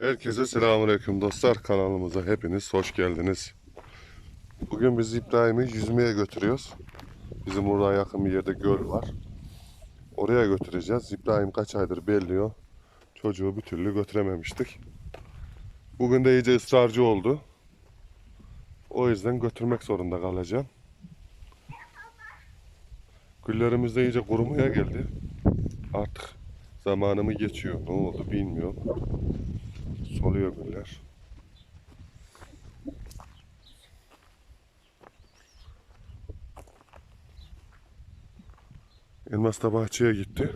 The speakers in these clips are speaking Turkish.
Herkese selamünaleyküm dostlar. Kanalımıza hepiniz hoş geldiniz. Bugün biz İbrahim'i yüzmeye götürüyoruz. Bizim burada yakın bir yerde göl var. Oraya götüreceğiz. İbrahim kaç aydır belliyor. Çocuğu bir türlü götürememiştik. Bugün de iyice ısrarcı oldu. O yüzden götürmek zorunda kalacağım. Güllerimiz de iyice kurumaya geldi. Artık zamanı mı geçiyor, ne oldu bilmiyorum. Soluyor güller. Elmas da bahçeye gitti.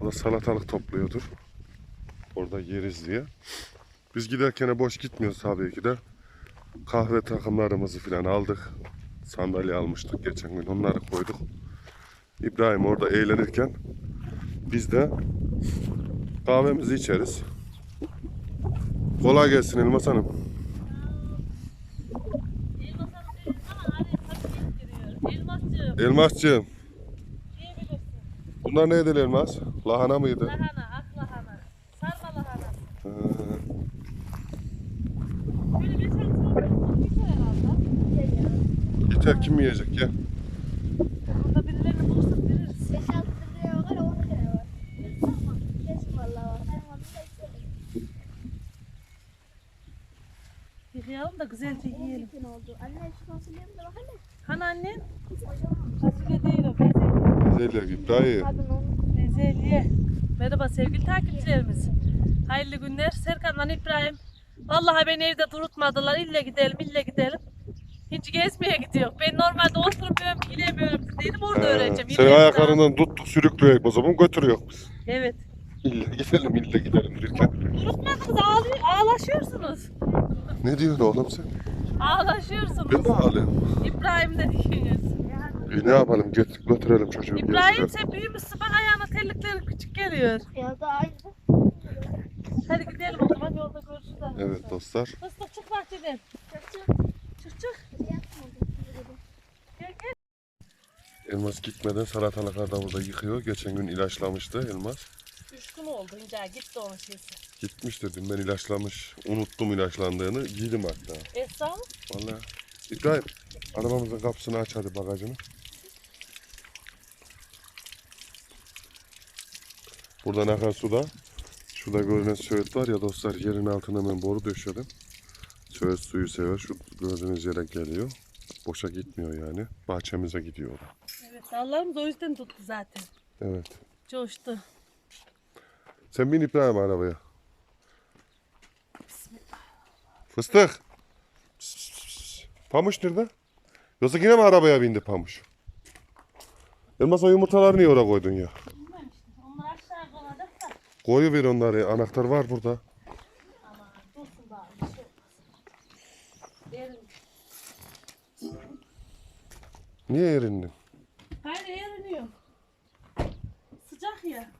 O da salatalık topluyordur. Orada yeriz diye. Biz giderken boş gitmiyoruz tabii ki de. Kahve takımlarımızı falan aldık. Sandalye almıştık geçen gün. Onları koyduk. İbrahim orada eğlenirken biz de kahvemizi içeriz. Kolay gelsin Elmas Hanım. Bilirsin. bunlar neydi Elmas? Lahana mıydı? Lahana, ak lahana. Sarma lahana. Böyle bir sonra bir kere yeter kim yiyecek ya? Burada birilerini bulursak veririz. Beş altı liraya var, on liraya var. Kesin vallahi var. Hem onu da istedim. Yıkayalım da güzelce yiyelim. Oldu. Anne şu fasulyemi de bak hele. Hani annen? Fasulye değil o, bezelye. Güzel İbrahim. Kadın onu. Bezelye. Merhaba sevgili takipçilerimiz. Hayırlı günler. Serkan'la İbrahim. Vallahi beni evde durutmadılar. İlle gidelim, ille gidelim. Hiç gezmeye gidiyor. Ben normalde oturmuyorum, gidemiyorum dedim. Orada öğreneceğim. Seni İlle ayaklarından tuttuk sürüklüyor o zaman götürüyor biz. Evet. İlle gidelim ille gidelim derken. Durutmadınız, ağlıyor, ağlaşıyorsunuz. Ne diyorsun oğlum sen? Ağlaşıyorsunuz. Ben de ağlıyorum. İbrahim de diyorsunuz. E, ne yapalım Göt götürelim çocuğu. İbrahim sen büyümüşsün bak ayağına terlikleri küçük geliyor. Ya da aynı. Hadi gidelim o zaman yolda görüşürüz. Evet dostlar. Fıstık çık bahçeden. Çık çık. Gel gel. Elmas gitmeden salatalıklar da burada yıkıyor. Geçen gün ilaçlamıştı Elmas. Üç gün oldu ince gitti onun şeysi. Gitmiş dedim ben ilaçlamış. Unuttum ilaçlandığını. Giydim hatta. Esra mı? Vallahi. İbrahim arabamızın kapısını aç hadi bagajını. Buradan akan suda. Şurada görünen söğüt var ya dostlar yerin altına hemen boru döşedim. Söğüt suyu sever. Şu gördüğünüz yere geliyor. Boşa gitmiyor yani. Bahçemize gidiyor o da. Evet dallarımız o yüzden tuttu zaten. Evet. Coştu. Sen bin İbrahim arabaya. Fıstık. Pamuç nerede? Yoksa yine mi arabaya bindi Pamuç? Elmas o yumurtaları niye oraya koydun ya? Bilmem işte. Onlar aşağı kalacak da. Koyu ver onları. Anahtar var burada. Aman dursun bari bir şey olmaz. Derin. Niye erindin? Hayır eriniyor. Sıcak ya.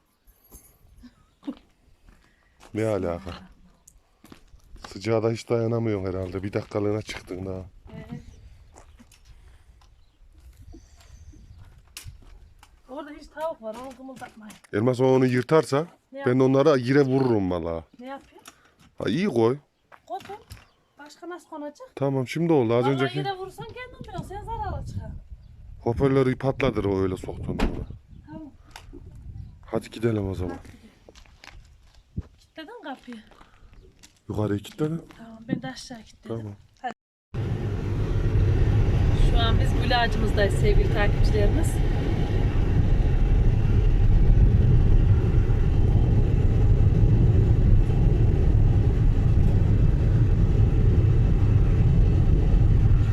Ne alaka? Sıcağa da hiç dayanamıyorsun herhalde. Bir dakikalığına çıktın daha. Evet. Orada hiç tavuk var onu kımıldatmayın. Elmas o onu yırtarsa Ne, ben onlara yine vururum valla. ne yapıyor? Ha iyi koy. Koydum. Başka nasıl konacak? Tamam şimdi oldu. Az Vallahi önceki yine vurursan kendin biliyorsun. Sen zararlı çıkar. hoparlörü patladır o öyle soktun ona. Tamam. Hadi gidelim o zaman. Kilitledin kapıyı. Yukarıya kilitledim. Tamam ben de aşağı kilitledim. Tamam. Şu an biz gül ağacımızdayız sevgili takipçilerimiz.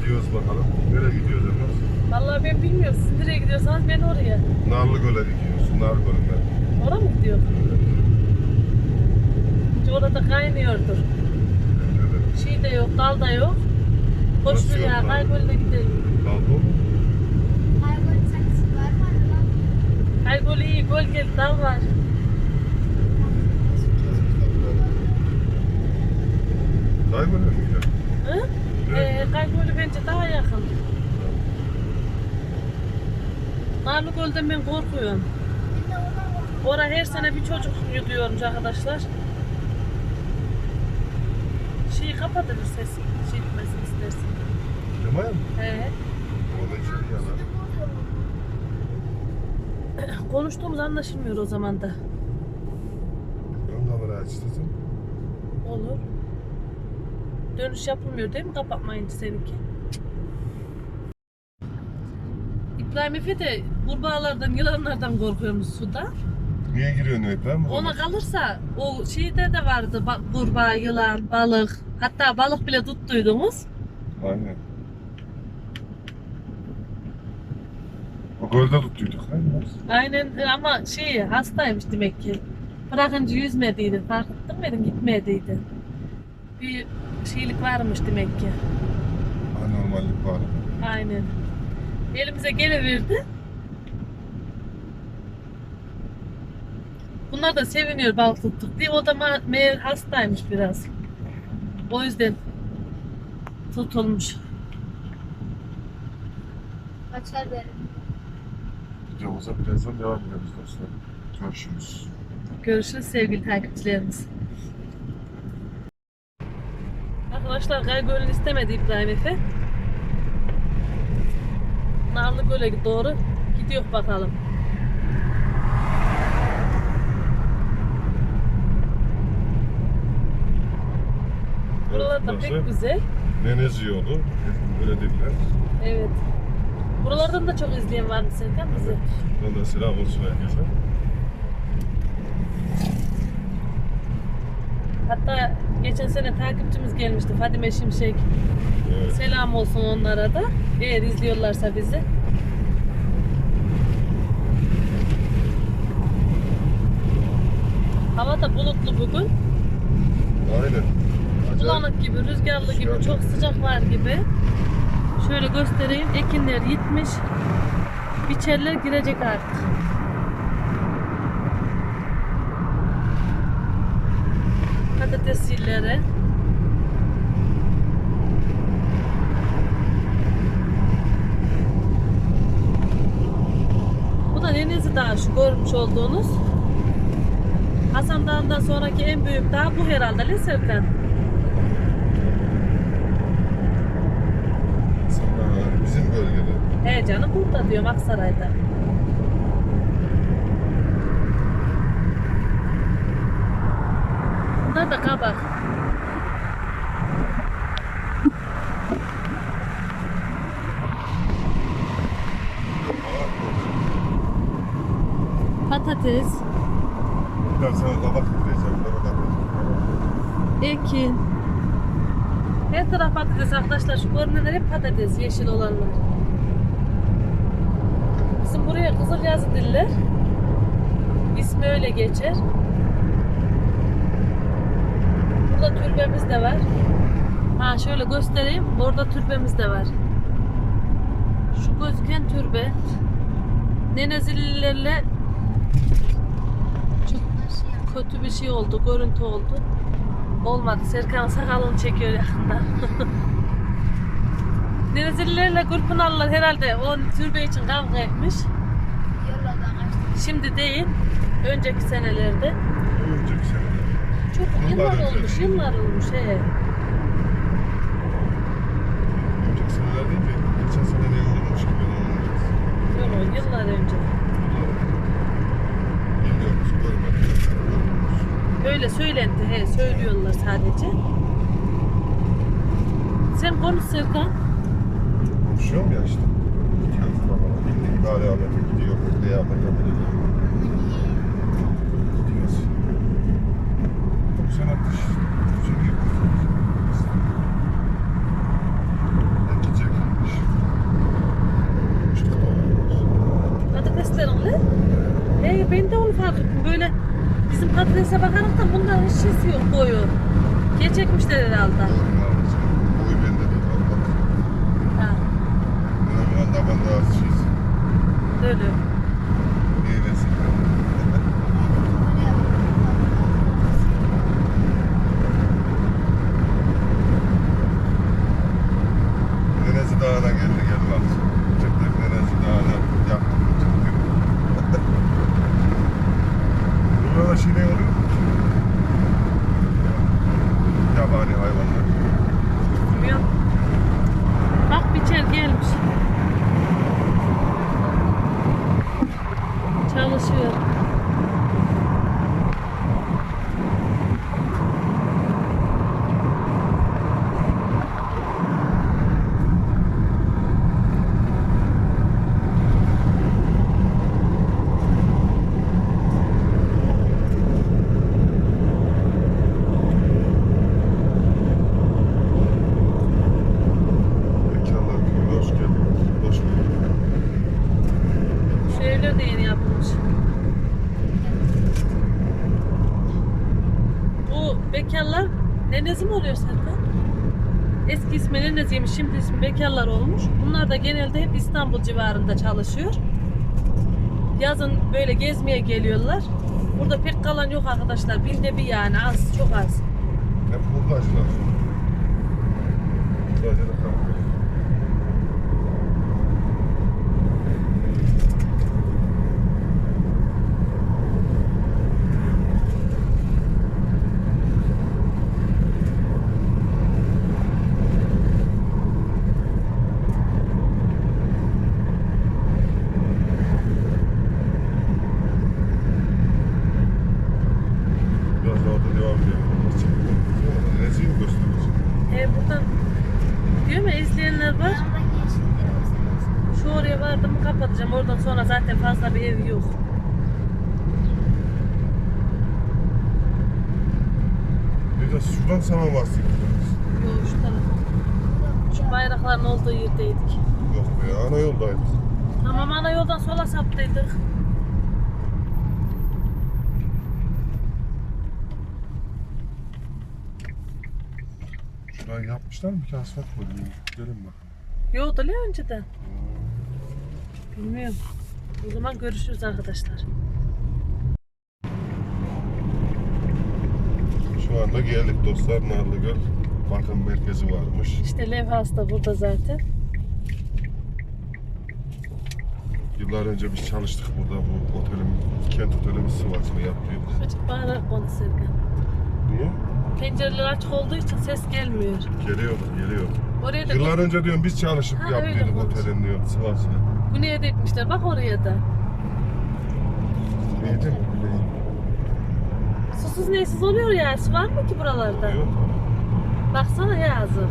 Gidiyoruz bakalım. Nereye gidiyoruz Elmas? Vallahi ben bilmiyorum siz nereye gidiyorsanız ben oraya. Narlı Göl'e gidiyoruz. Nar Gölü'ne. Oraya mı gidiyor? Şimdi orada kaynıyordur. Evet. Şey de yok, dal da yok. Boş Nasıl ver yok ya, lan? Kaygöl'e gidelim. Kaldı mı? Hayvan saksı var mı anne lan? Kaygöl iyi, gölgeli dal var. Mi gidelim? Hı? Ee, Kaygöl'ü bence daha yakın. Narlı Göl'den ben korkuyorum. Orada her sene bir çocuk yuduyormuş arkadaşlar. Kapatır ses şey etmesin istersen. Demaya mı? He. O da içeri yanar. Konuştuğumuz anlaşılmıyor o zaman da. Ben kamerayı aç dedim. Olur. Dönüş yapılmıyor değil mi kapatmayınca seninki? İbrahim Efe de kurbağalardan, yılanlardan korkuyormuş suda. Niye giriyorsun İbrahim? Ona kalırsa o şeyde de vardı ba- kurbağa, yılan, balık. Hatta balık bile tuttuydunuz. Aynen. O gölde tuttuyduk. Aynen. Aynen ama şey hastaymış demek ki. Bırakınca yüzmediydi. Fark ettin miydin? Gitmediydi. Bir şeylik varmış demek ki. Anormallik var. Aynen. Elimize geliverdi. Bunlar da seviniyor balık tuttuk diye. O da meğer hastaymış biraz. O yüzden tutulmuş. Açar derim. Videomuza birazdan devam ediyoruz dostlar. Görüşürüz. Görüşürüz sevgili takipçilerimiz. Arkadaşlar Kaygöl'ün istemedi İbrahim Efe. Narlı Göl'e doğru gidiyor bakalım. Buralar da pek güzel. Nenez yolu. Böyle dediler. Evet. Buralardan da çok izleyen vardı Serkan bizi. Ondan selam olsun herkese. Hatta geçen sene takipçimiz gelmişti Fadime Şimşek. Evet. Selam olsun onlara da. Eğer izliyorlarsa bizi. Hava da bulutlu bugün. Aynen. Bulanık gibi, rüzgarlı gibi, Rüzgarlı. çok sıcak var gibi. Şöyle göstereyim. Ekinler gitmiş. Biçerler girecek artık. Patates yilleri. Bu da Denizli Dağı şu görmüş olduğunuz. Hasan Dağı'ndan sonraki en büyük dağ bu herhalde değil mi Serkan? Sana bizim bölgede. He canım burada diyorum Aksaray'da. Bunlar da kabak. Patates, Ben sana kabak. Kabak ekin. Her taraf patates arkadaşlar. Şu görünenler hep patates, yeşil olanlar. Bizim buraya Kızılyazı diller. İsmi öyle geçer. Burada türbemiz de var. Ha şöyle göstereyim. Orada türbemiz de var. Şu gözüken türbe. Nenezillilerle çok kötü bir şey oldu, görüntü oldu. Olmadı. Serkan sakalını çekiyor yakında. Denizlilerle Gülpınarlılar herhalde o türbe için kavga etmiş. Yollardan. Şimdi değil, önceki senelerde. Önceki sene. Çok Yıllar yıllar önce. olmuş, yıllar olmuş. He. Önceki seneler değil de geçen sene ne olmuş gibi olmuş. Yok, yıllar önce. Bilmiyoruz, görmedik. Öyle söylendi, he, söylüyorlar sadece. Sen konuş Serkan. Konuşuyorum ya işte. Bildiğin bari Ahmet'e gidiyor. Yapacağım biliyor. Gidiyoruz. Patateslerin ne? He, ben de onu fark ettim. Böyle bizim patatese bakarak da bunların hiç şeysi yok boyu. Geçecekmişler herhalde. Boy bende de var bak. Ha, Önemli olan da ben daha şeyiz. öyle. Meyvesi. Nenezi Dağı'na geldi gel bak. Çıktık Nenezi Dağı'na yaptık çıktık. Burada şey ne oluyor? Ya yabani hayvanlar. Bilmiyorum. Bak biçer gelmiş. Çalışıyor. Bekarlar köyüne hoş geldiniz. Hoş bulduk. Şu evler de yeni yapılmış. Bu bekarlar mi oluyor Serkan? Eski ismi neneziymiş, şimdi ismi bekarlar olmuş. Bunlar da genelde hep İstanbul civarında çalışıyor. Yazın böyle gezmeye geliyorlar. Burada pek kalan yok arkadaşlar. Binde bir yani az, çok az. Hep hurdacılar. Hurdacılar kalkıyor. Biraz daha da devam edelim. Rezil mi gösteriyorsun? E buradan diyor mu izleyenler var. Yanındaki yeşilleri gösteriyorsun. Şu oraya vardım mı kapatacağım. Oradan sonra zaten fazla bir ev yok. De şuradan sana bahsediyoruz. Yok şu taraf. Şu bayrakların olduğu yerdeydik. Yok be ana yoldaydık. Tamam ana yoldan sola saptıydık. Şurayı yapmışlar mı ki asfalt koyuyor? Gidelim bakalım. Yoktu la önceden. Bilmiyorum. O zaman görüşürüz arkadaşlar. Şu anda geldik dostlar Narlıgöl bakım merkezi varmış. İşte levhası da burada zaten. Yıllar önce biz çalıştık burada bu otelin, kent otelimiz Sivas'ını yaptıydık. Açık bağırarak konu Serkan. Niye? Pencereler açık olduğu için ses gelmiyor. Geliyordu, geliyordu. Oraya da Yıllar önce diyorum biz çalışıp Ha, öyle yaptıydık olmuş. otelin diyorum Sivas'ını. güneye dikmişler. Bak oraya da. Neydi mi? Susuz neysiz oluyor ya. Su var mı ki buralarda? Yok. Baksana yazık.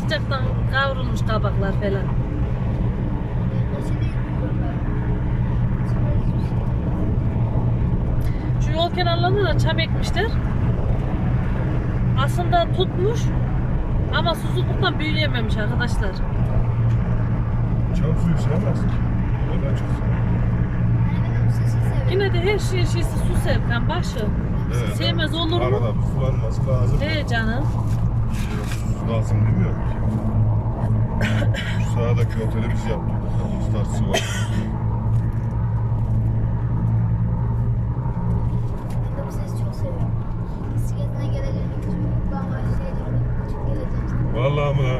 Sıcaktan kavrulmuş kabaklar falan. Şey. Şu yol kenarlarına da çam ekmişler. Aslında tutmuş ama susuzluktan büyüyememiş arkadaşlar. Çam suyu sevmez ki. O da çok sever. Ben o sesi seviyorum. Yine de her şeyin şeysi su sevken başı. Evet. Sevmez olur mu? Arada bir sulanması lazım. He canım. Susuz lazım demiyorum ki. Şu sağdaki oteli biz yaptık. Star. Küçük geleceğim. Vallahi mı?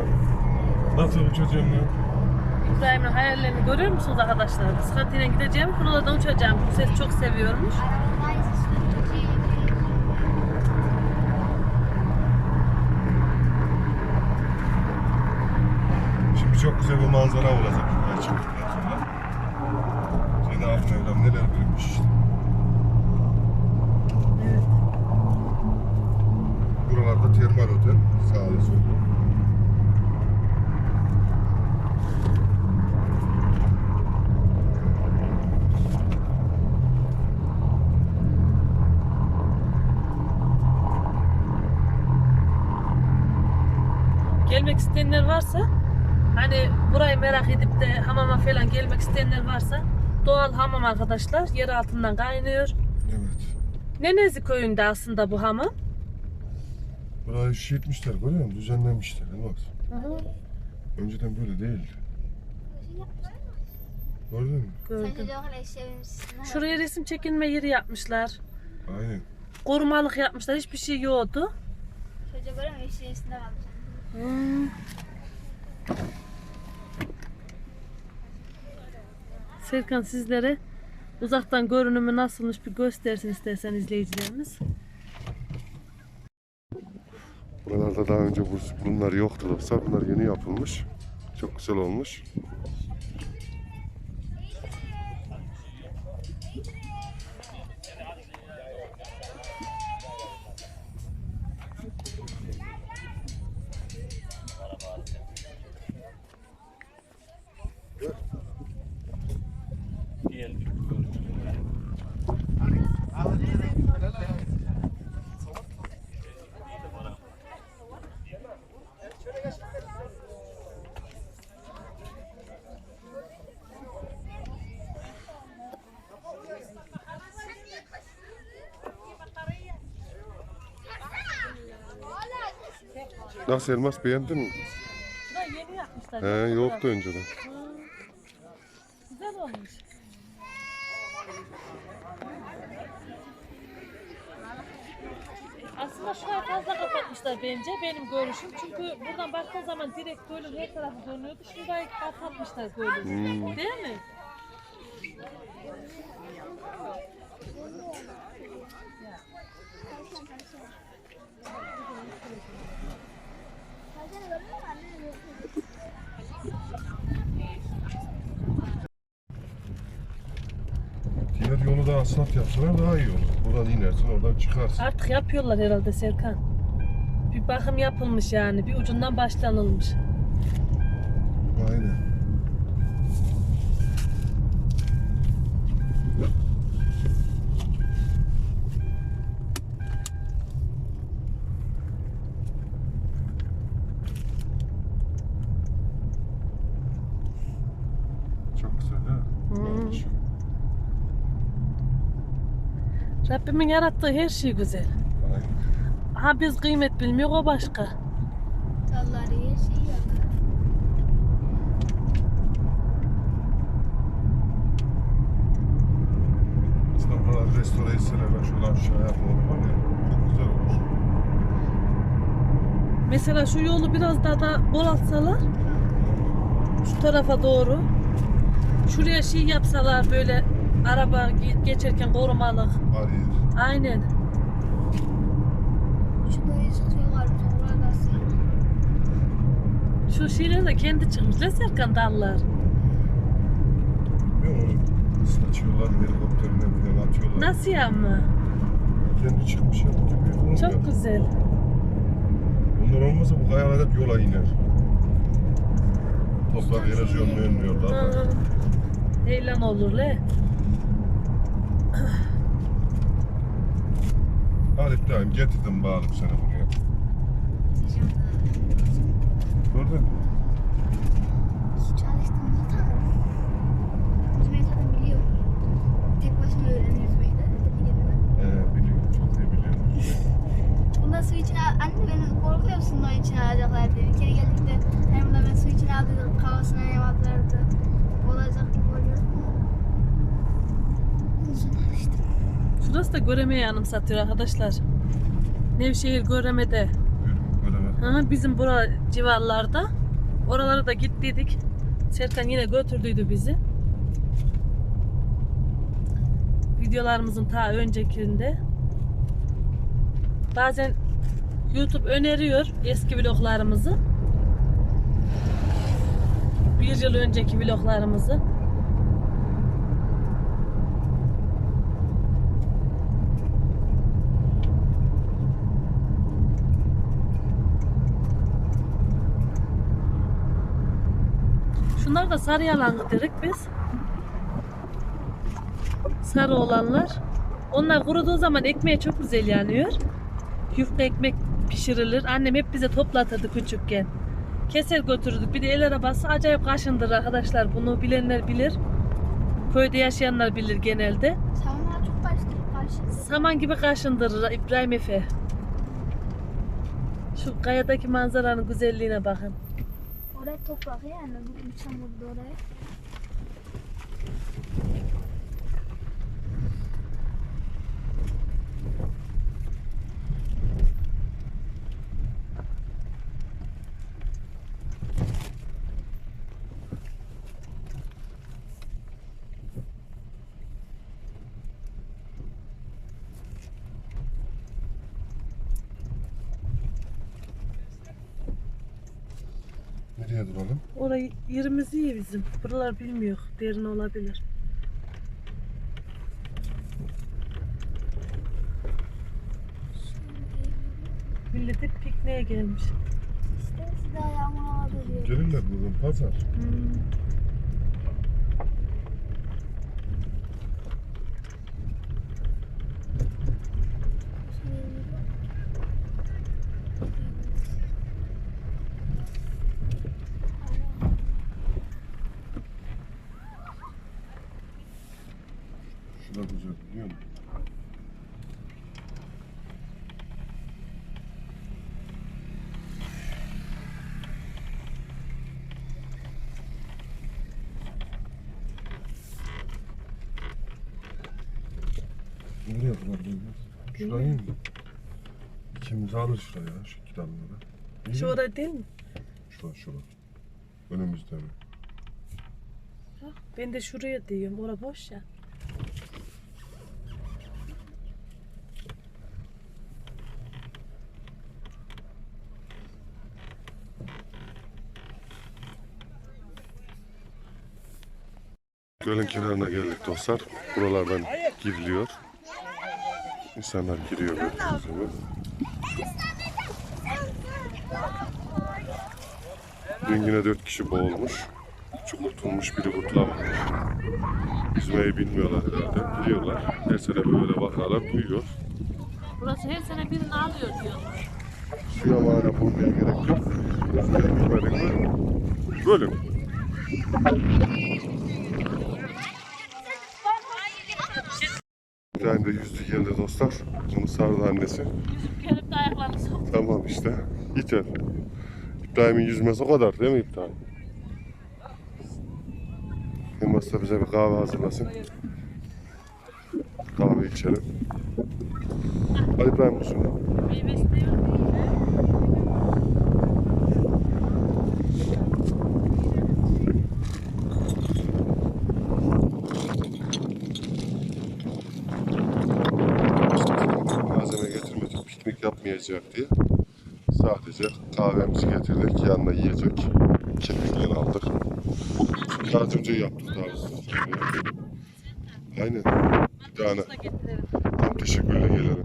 Nasıl bu çocuğum lan? İbrahim'in hayallerini görüyor musunuz arkadaşlar? Bisikletine gideceğim, buralardan uçacağım. Bu sesi çok seviyormuş. Arabanın aynısı. Şimdi çok güzel bir manzara olacak. Çıktıktan sonra. Cenab-ı Mevlam neler büyümüş işte. Evet. Buralarda termal otel. Sağlı sollu. Hamam arkadaşlar yer altından kaynıyor. Evet. Nenezi köyünde aslında bu hamam. Burayı şey etmişler görüyor musun? Düzenlemişler. Bak. Önceden böyle değildi. Gördün mü? Gördüm. Şuraya resim çekilme yeri yapmışlar. Aynen. Korumalık yapmışlar. Hiçbir şey yoktu. Çocuğa böyle mi? Yeşil üstünde kalmış. Hmm. Serkan sizlere uzaktan görünümü nasılmış bir göstersin istersen izleyicilerimiz. Buralarda daha önce bu, bunlar yoktu dostlar. Bunlar yeni yapılmış. Çok güzel olmuş. Nasıl elmas beğendin mi? Şurayı yeni yapmışlar. He yoktu önceden. Güzel olmuş. Aslında şurayı fazla kapatmışlar bence benim görüşüm. Çünkü buradan baktığın zaman direkt gölün her tarafı dönüyordu. Şurayı kapatmışlar gölü. Değil mi? Tavşanı gördün mü anne? Diğer yolu da asfalt yapsalar daha iyi olur. Buradan inersin oradan çıkarsın. Artık yapıyorlar herhalde Serkan. Bir bakım yapılmış yani. Bir ucundan başlanılmış. Aynen. Çok güzel ha. Olmuş. Rabbimin yarattığı her şey güzel. Ha biz kıymet bilmiyor o başka. Dalları her şeyi yapar. Aslında buraları restore etseler ben şuradan aşağıya doğru var ya çok güzel olur. Mesela şu yolu biraz daha da bolatsalar şu tarafa doğru. Şuraya şey yapsalar böyle araba ge- geçerken korumalık. Bariyer. Aynen. Şu böyle satıyorlar. Sonra nasıl? Şu şeyler de kendi çıkmış. Ne Serkan dallar. Bilmiyor musun? Saçıyorlar helikopterine falan atıyorlar. Nasıl ya ama? Kendi çıkmış ya. Büyük olmuyor. Çok güzel. Bunlar olmasa bu kayalar hep yola iner. Toprak erozyonunu önlüyorlar. Hı. Heyelan olur le. Halit dayım getirdim bağırıp seni buraya. Gördün mü? Çalıştım zaten. Yüzmeyi zaten biliyorum. Tek başıma öğrendim yüzmeyi de. Ee, biliyorum. Çok iyi biliyorum. Bunda su içine anne beni korkuyor musun suyun içine alacaklar diye. Bir kere geldiğimde hem bunda ben su içine aldıydım kafasına yamadılardı. Olacak gibi oluyor. Uzun alıştım. Da Göreme'yi anımsatıyor arkadaşlar. Nevşehir Göreme'de. Göreme. Hı, bizim bura civarlarda. Oralara da gittiydik. Serkan yine götürdüydü bizi. Videolarımızın ta öncekinde. Bazen YouTube öneriyor eski vloglarımızı. Bir yıl önceki vloglarımızı. Şunlar da sarı yalangı dedik biz. Sarı olanlar. Onlar kuruduğu zaman ekmeğe çok güzel yanıyor. Yufka ekmek pişirilir. Annem hep bize toplatırdı küçükken. Keser götürürdük. Bir de el arabası acayip kaşındır arkadaşlar. Bunu bilenler bilir. Köyde yaşayanlar bilir genelde. Savunma çok karşı. Saman gibi kaşındırır İbrahim Efe. Şu kayadaki manzaranın güzelliğine bakın. Oraya toprak yani. Bu çamurdu oraya. Nereye duralım? Orayı yerimiz iyi bizim. Buralar bilmiyor. Derin olabilir. Millet hep pikniğe gelmiş. İşte size ayağımın havada diyor. Gelirler bugün pazar. Hmm. Şurada güzel biliyor musun? Nereye duralım? Şurayı mı? İkimiz alır şuraya şu kitabları. İyi Şu mi? orada değil mi? Şura şura. Önümüzde mi? Bak, Ben de şuraya diyorum. Ora boş ya. Gölün kenarına geldik dostlar. Buralardan giriliyor. İnsanlar giriyor gördüğünüz gibi. Dün yine dört kişi boğulmuş. Çukurtulmuş biri kurtulamamış. Yüzmeyi bilmiyorlar herhalde. Biliyorlar. Her sene böyle vakalar duyuyor. Burası her sene birini alıyor diyor. Suya mağara bulmaya gerek yok. Yüzmeyi bilmedin mi? Bölüm. İbrahim de yüzdü geldi dostlar. Bunu sardı annesi. Yüzüp gelip de ayaklarını soktu. Tamam işte. Yeter. İbrahim'in yüzmesi o kadar değil mi İbrahim? Yılmaz da bize bir kahve hazırlasın. Kahve içelim. Hadi İbrahim olsun. Meyvesi de yapmayacak diye. Sadece kahvemizi getirdik. Yanına yiyecek. Kekikleri aldık. Az önce yaptık daha. Aynen. Bir tane. Tam teşekkürle gelirim.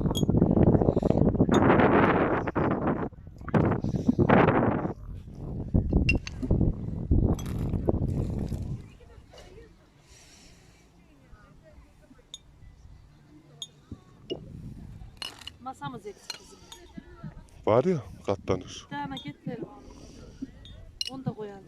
Var ya katlanır. Tane getirelim. Onu da koyalım.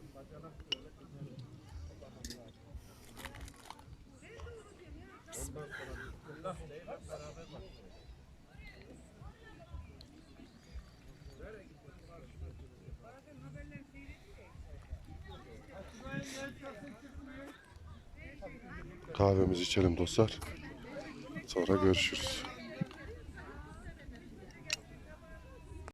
Kahvemizi içelim dostlar. Sonra görüşürüz.